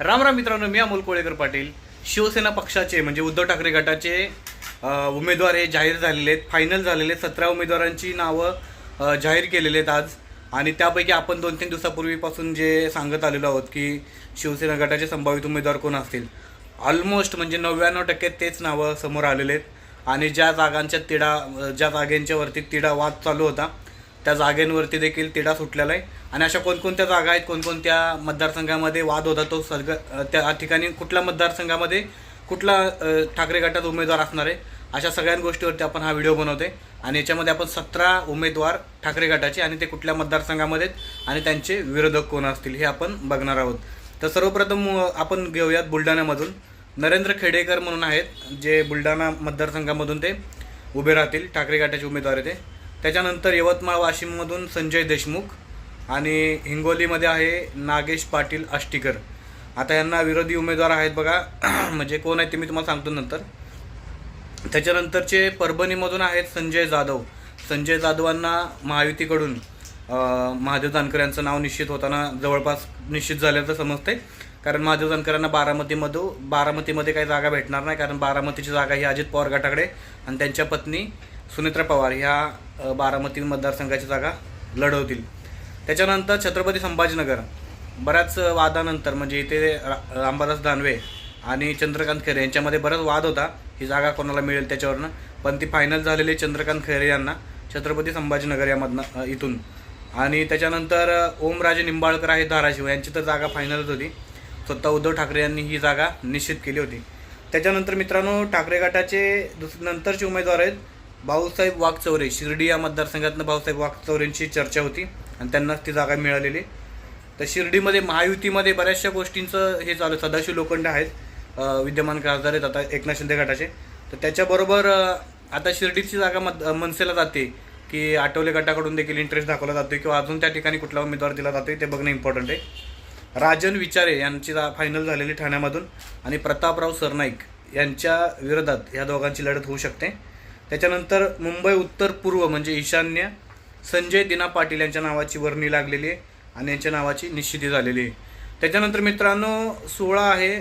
राम राम मित्रांनो मी अमोल कोळेकर पाटील. शिवसेना पक्षाचे म्हणजे उद्धव ठाकरे गटाचे उमेदवार हे जाहीर झालेले आहेत. फायनल झालेले आहेत. सतरा उमेदवारांची नावं जाहीर केलेले आहेत आज. आणि त्यापैकी आपण दोन तीन दिवसापूर्वीपासून जे सांगत आलेलो आहोत की शिवसेना गटाचे संभावित उमेदवार कोण असतील? ऑलमोस्ट म्हणजे नव्याण्णव टक्के तेच नावं समोर आलेले आहेत. आणि ज्या जागांच्या तिढा ज्या जागेंच्यावरती तिढा वाद चालू होता त्या जागेंवरती देखील तिढा सुटलेला आहे. आणि अशा कोणकोणत्या जागा आहेत कोणकोणत्या मतदारसंघामध्ये वाद होता तो सर्ग त्या ठिकाणी कुठल्या मतदारसंघामध्ये कुठला ठाकरे गटात उमेदवार असणार आहे अशा सगळ्या गोष्टीवरती आपण हा व्हिडिओ बनवते आणि याच्यामध्ये आपण सतरा उमेदवार ठाकरे गटाचे आणि ते कुठल्या मतदारसंघामध्ये आणि त्यांचे विरोधक कोण असतील हे आपण बघणार आहोत. तर सर्वप्रथम आपण घेऊयात बुलढाण्यामधून. नरेंद्र खेडेकर म्हणून आहेत जे बुलढाणा मतदारसंघामधून ते उभे राहतील ठाकरे गटाचे उमेदवार आहे ते. त्याच्यानंतर यवतमाळ वाशिममधून संजय देशमुख आणि हिंगोलीमध्ये आहे नागेश पाटील आष्टीकर. आता यांना विरोधी उमेदवार आहेत बघा. म्हणजे कोण आहेत ते मी तुम्हाला सांगतो नंतर. त्याच्यानंतरचे परभणीमधून आहेत संजय जाधव. संजय जाधवांना महायुतीकडून महादेव जानकर यांचं नाव निश्चित होताना जवळपास निश्चित झाल्याचं समजतंय. कारण महादेव जानकरांना बारामतीमधू बारामतीमध्ये काही जागा भेटणार नाही. कारण बारामतीची जागा ही अजित पवार गटाकडे आणि त्यांच्या पत्नी सुनेत्रा पवार ह्या बारामती मतदारसंघाची जागा लढवतील. त्याच्यानंतर छत्रपती संभाजीनगर. बऱ्याच वादानंतर म्हणजे इथे रामबादास दानवे आणि चंद्रकांत खैरे यांच्यामध्ये बराच वाद होता. ही जागा कोणाला मिळेल त्याच्यावरनं? पण ती फायनल झालेली चंद्रकांत खैरे यांना छत्रपती संभाजीनगर यामधनं इथून. आणि त्याच्यानंतर ओमराजे निंबाळकर आहे धाराशिव यांची तर जागा फायनलच होती. स्वतः उद्धव ठाकरे यांनी ही जागा निश्चित केली होती. त्याच्यानंतर मित्रांनो ठाकरे गटाचे दुस नंतरचे उमेदवार आहेत. भाऊसाहेब वाघचौरे शिर्डी या मतदारसंघातनं भाऊसाहेब वाघचौरेंची चर्चा होती आणि त्यांनाच ती जागा मिळालेली. तर शिर्डीमध्ये महायुतीमध्ये बऱ्याचशा गोष्टींचं हे चालू सदाशिव लोखंड आहेत विद्यमान खासदार आहेत आता एकनाथ शिंदे गटाचे. तर त्याच्याबरोबर आता शिर्डीची जागा मत मनसेला जाते की आठवले गटाकडून देखील इंटरेस्ट दाखवला जातो किंवा अजून त्या ठिकाणी कुठला उमेदवार दिला जातो ते बघणं इम्पॉर्टंट आहे. राजन विचारे यांची जा फायनल झालेली ठाण्यामधून आणि प्रतापराव सरनाईक यांच्या विरोधात ह्या दोघांची लढत होऊ शकते. त्याच्यानंतर मुंबई उत्तर पूर्व म्हणजे ईशान्य संजय दिना पाटील यांच्या नावाची वर्णी लागलेली आहे आणि यांच्या नावाची निश्चिती झालेली आहे. त्याच्यानंतर मित्रांनो सोळा आहे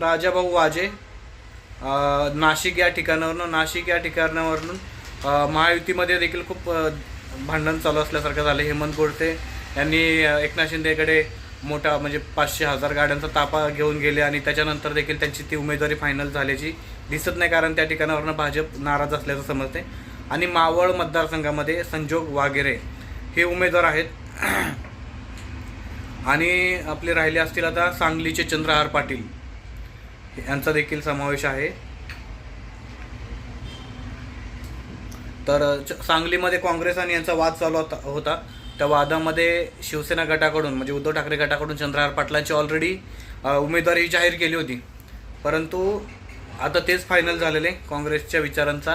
राजाभाऊ वाजे. नाशिक या ठिकाणावरून नाशिक या ठिकाणावरून महायुतीमध्ये देखील खूप भांडण चालू असल्यासारखं झालं. हेमंत गोडते यांनी एकनाथ शिंदेकडे मोठा म्हणजे पाचशे हजार गाड्यांचा तापा घेऊन गेले आणि त्याच्यानंतर देखील त्यांची ती उमेदवारी फायनल झाल्याची दिसत नाही कारण त्या ठिकाणावरून भाजप नाराज असल्याचं समजते आणि मावळ मतदारसंघामध्ये संजोग वागेरे हे उमेदवार आहेत. आणि आपले राहिले असतील आता सांगलीचे चंद्रहार पाटील. यांचा देखील समावेश आहे. तर च- सांगलीमध्ये काँग्रेस आणि यांचा वाद चालू होता होता. त्या वादामध्ये शिवसेना गटाकडून म्हणजे उद्धव ठाकरे गटाकडून चंद्रहार पाटलांची ऑलरेडी उमेदवारी जाहीर केली होती. परंतु आता तेच फायनल झालेले काँग्रेसच्या विचारांचा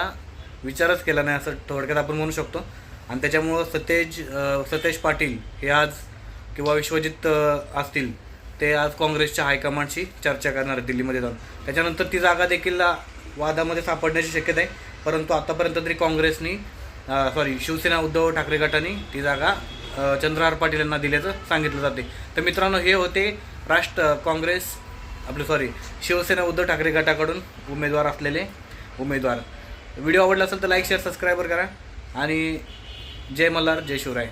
विचारच केला नाही असं थोडक्यात आपण म्हणू शकतो. आणि त्याच्यामुळं सतेज सतेज पाटील हे आज किंवा विश्वजित असतील ते आज काँग्रेसच्या हायकमांडशी चर्चा करणार आहेत दिल्लीमध्ये जाऊन. त्याच्यानंतर ती जागा देखील वादामध्ये सापडण्याची शक्यता आहे. परंतु आतापर्यंत तरी काँग्रेसनी सॉरी शिवसेना उद्धव ठाकरे गटाने ती जागा चंद्रहार पाटील यांना दिल्याचं सांगितलं जाते. तर मित्रांनो हे होते राष्ट्र काँग्रेस आपलं सॉरी शिवसेना उद्धव ठाकरे गटाकडून उमेदवार असलेले उमेदवार. व्हिडिओ आवडला असेल तर लाईक शेअर सबस्क्राईबर करा. आणि जय मल्हार जय शिवराय.